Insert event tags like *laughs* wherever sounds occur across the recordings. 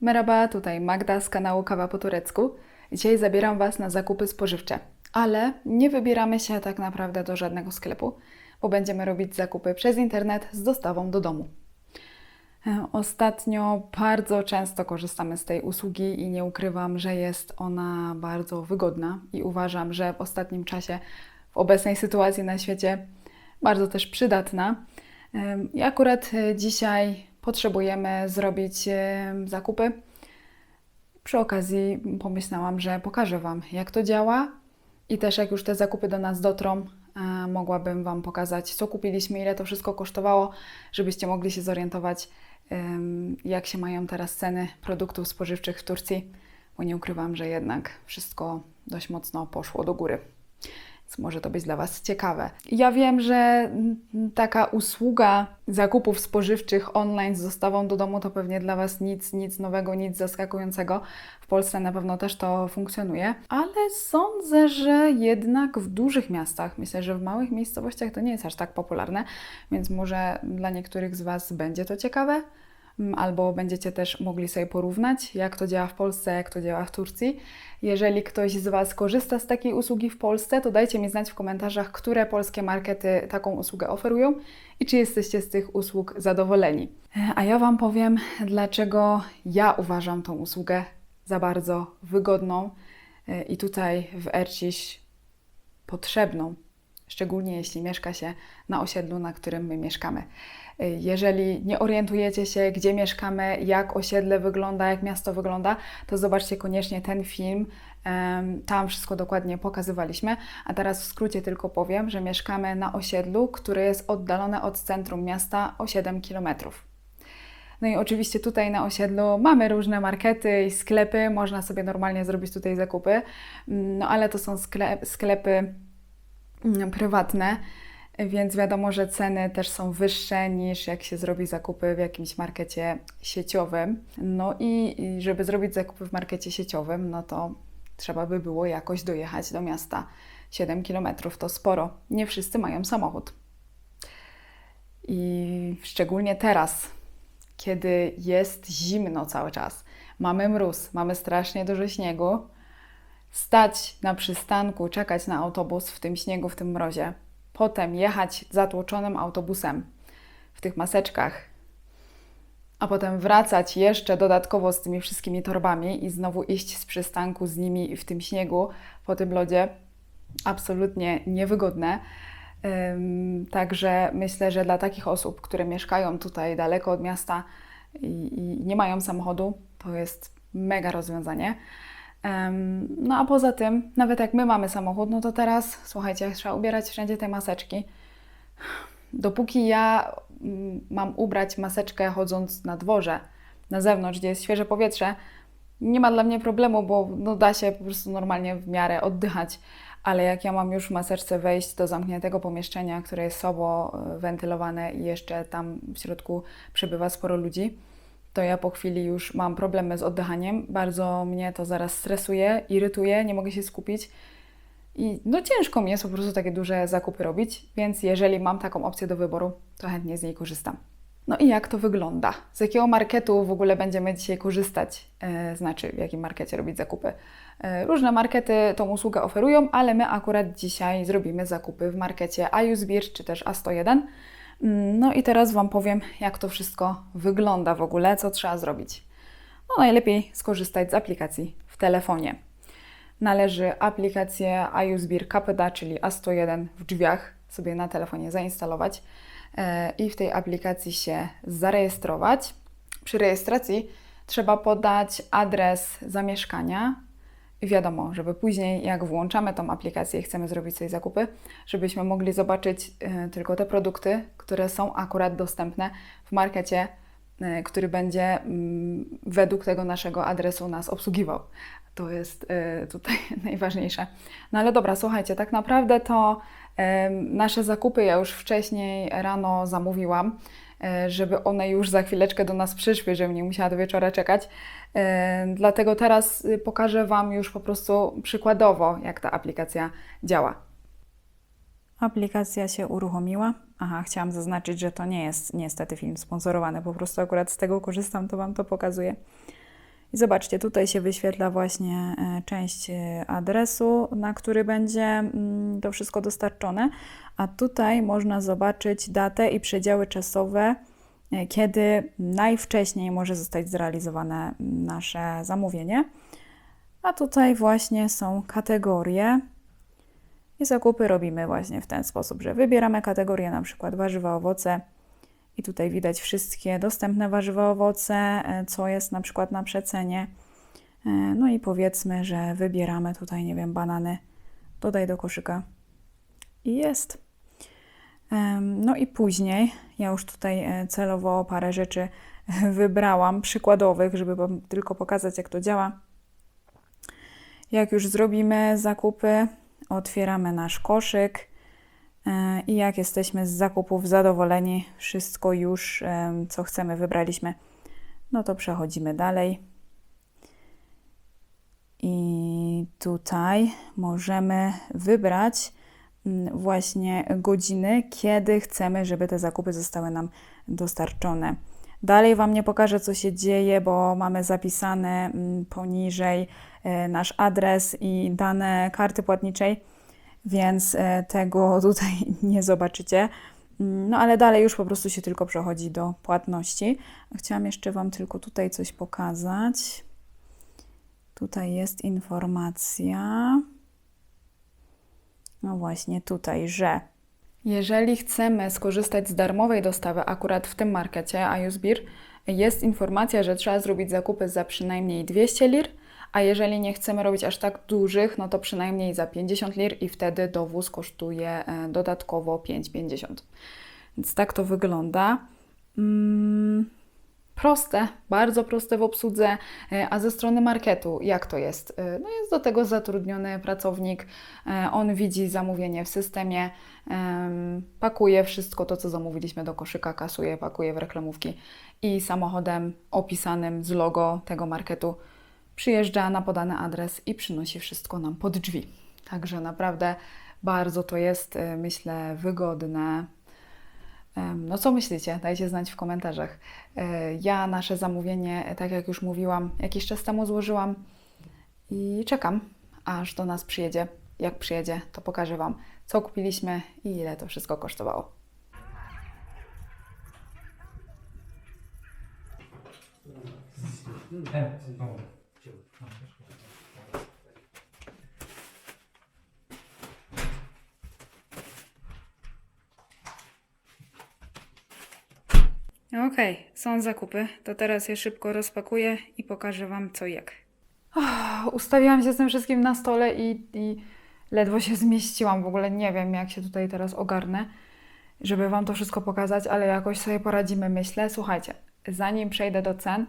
Merhaba, tutaj Magda z kanału Kawa po turecku. Dzisiaj zabieram Was na zakupy spożywcze, ale nie wybieramy się tak naprawdę do żadnego sklepu, bo będziemy robić zakupy przez internet z dostawą do domu. E, Ostatnio bardzo często korzystamy z tej usługi i nie ukrywam, że jest ona bardzo wygodna i uważam, że w ostatnim czasie, w obecnej sytuacji na świecie, bardzo też przydatna. I akurat e, dzisiaj potrzebujemy zrobić zakupy. Przy okazji pomyślałam, że pokażę Wam, jak to działa i też jak już te zakupy do nas dotrą, e, mogłabym Wam pokazać, co kupiliśmy, ile to wszystko kosztowało, żebyście mogli się zorientować, jak się mają teraz ceny produktów spożywczych w Turcji, bo nie ukrywam, że jednak wszystko dość mocno poszło do góry. Więc może to być dla Was ciekawe. Ja wiem, że taka usługa zakupów spożywczych online z dostawą do domu to pewnie dla Was nic, nic nowego, nic zaskakującego. W Polsce na pewno też to funkcjonuje, ale sądzę, że jednak w dużych miastach, myślę, że w małych miejscowościach to nie jest aż tak popularne, więc może dla niektórych z Was będzie to ciekawe. Mm, albo będziecie też mogli sobie porównać, jak to działa w Polsce, jak to działa w Turcji. Jeżeli ktoś z Was korzysta z takiej usługi w Polsce, to dajcie mi znać w komentarzach, które polskie markety taką usługę oferują i czy jesteście z tych usług zadowoleni. E, A ja Wam powiem, dlaczego ja uważam tą usługę za bardzo wygodną e, i tutaj w Erciś potrzebną szczególnie jeśli mieszka się na osiedlu, na którym my mieszkamy. Jeżeli nie orientujecie się, gdzie mieszkamy, jak osiedle wygląda, jak miasto wygląda, to zobaczcie koniecznie ten film. Tam wszystko dokładnie pokazywaliśmy. A teraz w skrócie tylko powiem, że mieszkamy na osiedlu, które jest oddalone od centrum miasta o 7 kilometrów. No i oczywiście tutaj na osiedlu mamy różne markety i sklepy, można sobie normalnie zrobić tutaj zakupy, Mm, no ale to są sklep, sklepy prywatne, więc wiadomo, że ceny też są wyższe niż jak się zrobi zakupy w jakimś markecie sieciowym. No i, i żeby zrobić zakupy w markecie sieciowym, no to trzeba by było jakoś dojechać do miasta. 7 km to sporo. Nie wszyscy mają samochód. I szczególnie teraz, kiedy jest zimno cały czas, mamy mróz, mamy strasznie dużo śniegu, stać na przystanku, czekać na autobus w tym śniegu, w tym mrozie, potem jechać zatłoczonym autobusem w tych maseczkach, a potem wracać jeszcze dodatkowo z tymi wszystkimi torbami i znowu iść z przystanku z nimi w tym śniegu, po tym lodzie, absolutnie niewygodne. Także myślę, że dla takich osób, które mieszkają tutaj daleko od miasta i nie mają samochodu, to jest mega rozwiązanie. No a poza tym, nawet jak my mamy samochód, no to teraz, słuchajcie, trzeba ubierać wszędzie te maseczki. Dopóki ja mm, mam ubrać maseczkę chodząc na dworze, na zewnątrz, gdzie jest świeże powietrze, nie ma dla mnie problemu, bo no, da się po prostu normalnie w miarę oddychać. Ale jak ja mam już w maseczce wejść do zamkniętego pomieszczenia, które jest słabo e, wentylowane i jeszcze tam w środku przebywa sporo ludzi, to ja po chwili już mam problemy z oddychaniem. Bardzo mnie to zaraz stresuje, irytuje, nie mogę się skupić. I no ciężko mi jest po prostu takie duże zakupy robić, więc jeżeli mam taką opcję do wyboru, to chętnie z niej korzystam. No i jak to wygląda? Z jakiego marketu w ogóle będziemy dzisiaj korzystać? E, znaczy, w jakim markecie robić zakupy? E, różne markety tą usługę oferują, ale my akurat dzisiaj zrobimy zakupy w markecie Ayusbir czy też A101. No i teraz Wam powiem, jak to wszystko wygląda w ogóle, co trzeba zrobić. No najlepiej skorzystać z aplikacji w telefonie. Należy aplikację iUSBIR Capeda, czyli A101 w drzwiach sobie na telefonie zainstalować e, i w tej aplikacji się zarejestrować. Przy rejestracji trzeba podać adres zamieszkania wiadomo, żeby później jak włączamy tą aplikację i chcemy zrobić sobie zakupy, żebyśmy mogli zobaczyć e, tylko te produkty, które są akurat dostępne w markecie, e, który będzie mm, według tego naszego adresu nas obsługiwał. To jest e, tutaj *laughs* najważniejsze. No ale dobra, słuchajcie, tak naprawdę to nasze zakupy ja już wcześniej rano zamówiłam, żeby one już za chwileczkę do nas przyszły, żebym nie musiała do wieczora czekać. E, Dlatego teraz y, pokażę Wam już po prostu przykładowo, jak ta aplikacja działa. Aplikacja się uruchomiła. Aha, chciałam zaznaczyć, że to nie jest niestety film sponsorowany, po prostu akurat z tego korzystam, to Wam to pokazuję. I zobaczcie, tutaj się wyświetla właśnie e, część e, adresu, na który będzie mm, to wszystko dostarczone, a tutaj można zobaczyć datę i przedziały czasowe, kiedy najwcześniej może zostać zrealizowane nasze zamówienie. A tutaj właśnie są kategorie. I zakupy robimy właśnie w ten sposób, że wybieramy kategorię na przykład warzywa, owoce i tutaj widać wszystkie dostępne warzywa, owoce, e, co jest na przykład na przecenie. E, No i powiedzmy, że wybieramy tutaj, nie wiem, banany. Dodaj do koszyka i jest. No i później, ja już tutaj e, celowo parę rzeczy wybrałam, przykładowych, żeby Wam tylko pokazać, jak to działa. Jak już zrobimy zakupy, otwieramy nasz koszyk e, i jak jesteśmy z zakupów zadowoleni, wszystko już, co chcemy, wybraliśmy, no to przechodzimy dalej. I tutaj możemy wybrać właśnie godziny, kiedy chcemy, żeby te zakupy zostały nam dostarczone. Dalej Wam nie pokażę, co się dzieje, bo mamy zapisane mm, poniżej e, nasz adres i dane karty płatniczej, więc e, tego *laughs* tutaj nie zobaczycie. Mm, No ale dalej już po prostu się tylko przechodzi do płatności. Chciałam jeszcze Wam tylko tutaj coś pokazać. Tutaj jest informacja. No właśnie tutaj, że jeżeli chcemy skorzystać z darmowej dostawy akurat w tym markecie iUsBeer, jest informacja, że trzeba zrobić zakupy za przynajmniej 200 lir, a jeżeli nie chcemy robić aż tak dużych, no to przynajmniej za 50 lir i wtedy dowóz kosztuje e, dodatkowo 5,50. Więc tak to wygląda. Mm, proste, bardzo proste w obsłudze, e, a ze strony marketu jak to jest? E, No jest do tego zatrudniony pracownik, e, on widzi zamówienie w systemie, em, pakuje wszystko to, co zamówiliśmy do koszyka, kasuje, pakuje w reklamówki i samochodem opisanym z logo tego marketu przyjeżdża na podany adres i przynosi wszystko nam pod drzwi. Także naprawdę bardzo to jest, myślę, wygodne. No co myślicie? Dajcie znać w komentarzach. E, Ja nasze zamówienie, tak jak już mówiłam, jakiś czas temu złożyłam i czekam, aż do nas przyjedzie. Jak przyjedzie, to pokażę Wam, co kupiliśmy i ile to wszystko kosztowało. Okej, są zakupy. To teraz je szybko rozpakuję i pokażę Wam co jak. ustawiłam się z tym wszystkim na stole i, i ledwo się zmieściłam. W ogóle nie wiem, jak się tutaj teraz ogarnę, żeby Wam to wszystko pokazać, ale jakoś sobie poradzimy, myślę. Słuchajcie, zanim przejdę do cen,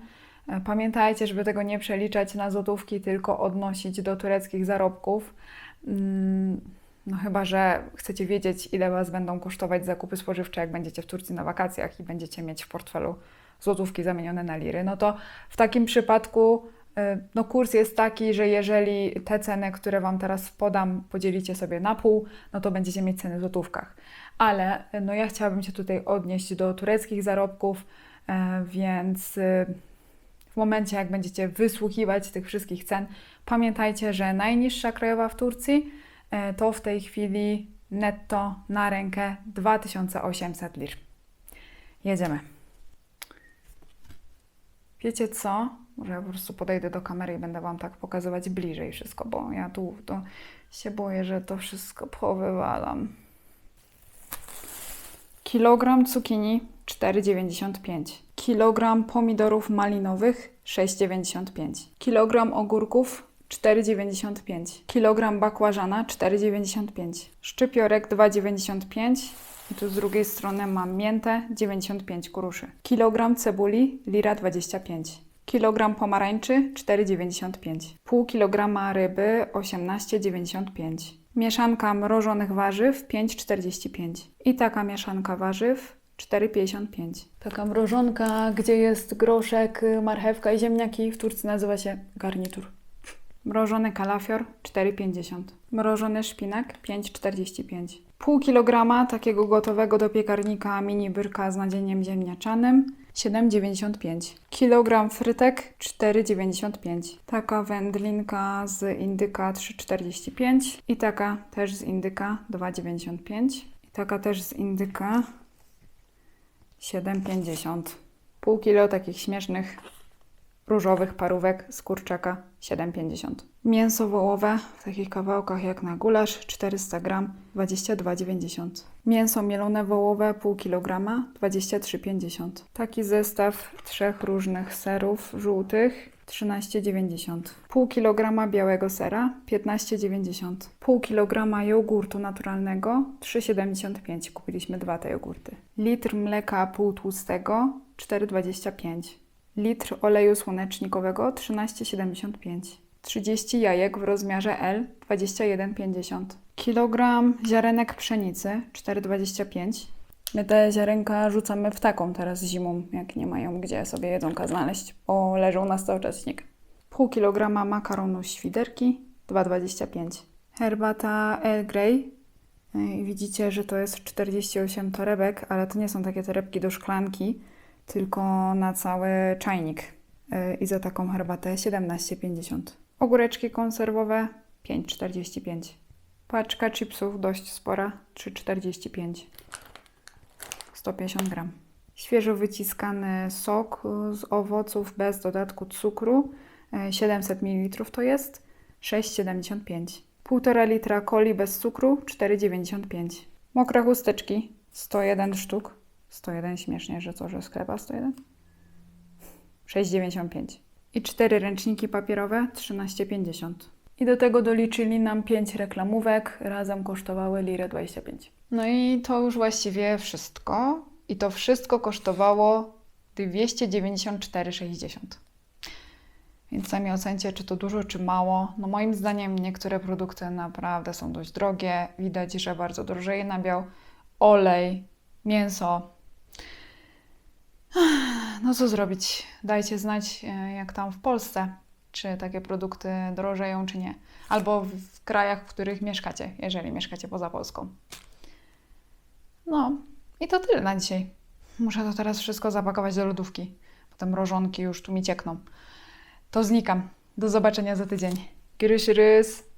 e, pamiętajcie, żeby tego nie przeliczać na złotówki, tylko odnosić do tureckich zarobków. Mm, No chyba, że chcecie wiedzieć, ile Was będą kosztować zakupy spożywcze, jak będziecie w Turcji na wakacjach i będziecie mieć w portfelu złotówki zamienione na liry, no to w takim przypadku y, no kurs jest taki, że jeżeli te ceny, które Wam teraz podam, podzielicie sobie na pół, no to będziecie mieć ceny w złotówkach. Ale y, no ja chciałabym się tutaj odnieść do tureckich zarobków, y, więc w momencie, jak będziecie wysłuchiwać tych wszystkich cen, pamiętajcie, że najniższa krajowa w Turcji to w tej chwili netto na rękę 2800 lir. Jedziemy. Wiecie co? Może ja po prostu podejdę do kamery i będę Wam tak pokazywać bliżej wszystko, bo ja tu to się boję, że to wszystko powywalam. Kilogram cukinii 4,95. Kilogram pomidorów malinowych 6,95. Kilogram ogórków 4,95. Kilogram bakłażana 4,95. Szczypiorek 2,95. I tu z drugiej strony mam miętę 95 kuruszy. Kilogram cebuli lira 25. Kilogram pomarańczy 4,95. Pół kilograma ryby 18,95. Mieszanka mrożonych warzyw 5,45. I taka mieszanka warzyw 4,55. Taka mrożonka, gdzie jest groszek, marchewka i ziemniaki w Turcji nazywa się garnitur. Mrożony kalafior 4,50. Mrożony szpinak 5,45. Pół kilograma takiego gotowego do piekarnika mini byrka z nadzieniem ziemniaczanym 7,95. Kilogram frytek 4,95. Taka wędlinka z indyka 3,45 i taka też z indyka 2,95 i taka też z indyka 7,50. Pół kilo takich śmiesznych różowych parówek z kurczaka 7,50. Mięso wołowe w takich kawałkach jak na gulasz 400 gram 22,90. Mięso mielone wołowe pół kilograma 23,50. Taki zestaw trzech różnych serów żółtych 13,90. Pół kilograma białego sera 15,90. Pół kilograma jogurtu naturalnego 3,75. Kupiliśmy dwa te jogurty. Litr mleka półtłustego 4,25. Litr oleju słonecznikowego 13,75. 30 jajek w rozmiarze L 21,50. Kilogram ziarenek pszenicy 4,25. My te ziarenka rzucamy w taką teraz zimą, jak nie mają gdzie sobie jedzonka znaleźć, bo leżą na cały czas śnieg. Pół kilograma makaronu świderki 2,25. Herbata Earl Grey. I widzicie, że to jest 48 torebek, ale to nie są takie torebki do szklanki, tylko na cały czajnik. Yy, I za taką herbatę 17,50. Ogóreczki konserwowe 5,45. Paczka chipsów dość spora 3,45. 150 gram. Świeżo wyciskany sok y, z owoców bez dodatku cukru. y, 700 ml to jest 6,75. 1,5 litra coli bez cukru 4,95. Mokre chusteczki 101 sztuk. 101 śmiesznie, że co, że sklepa 101? 6,95. I 4 ręczniki papierowe 13,50. I do tego doliczyli nam 5 reklamówek, razem kosztowały lirę 25. No i to już właściwie wszystko. I to wszystko kosztowało 294,60. Więc sami ocencie, czy to dużo, czy mało. No moim zdaniem niektóre produkty naprawdę są dość drogie. Widać, że bardzo drożeje nabiał. Olej, mięso. No co zrobić? Dajcie znać, e, jak tam w Polsce, czy takie produkty drożeją, czy nie. Albo w krajach, w których mieszkacie, jeżeli mieszkacie poza Polską. No i to tyle na dzisiaj. Muszę to teraz wszystko zapakować do lodówki. Potem mrożonki już tu mi ciekną. To znikam. Do zobaczenia za tydzień. Gryś rys.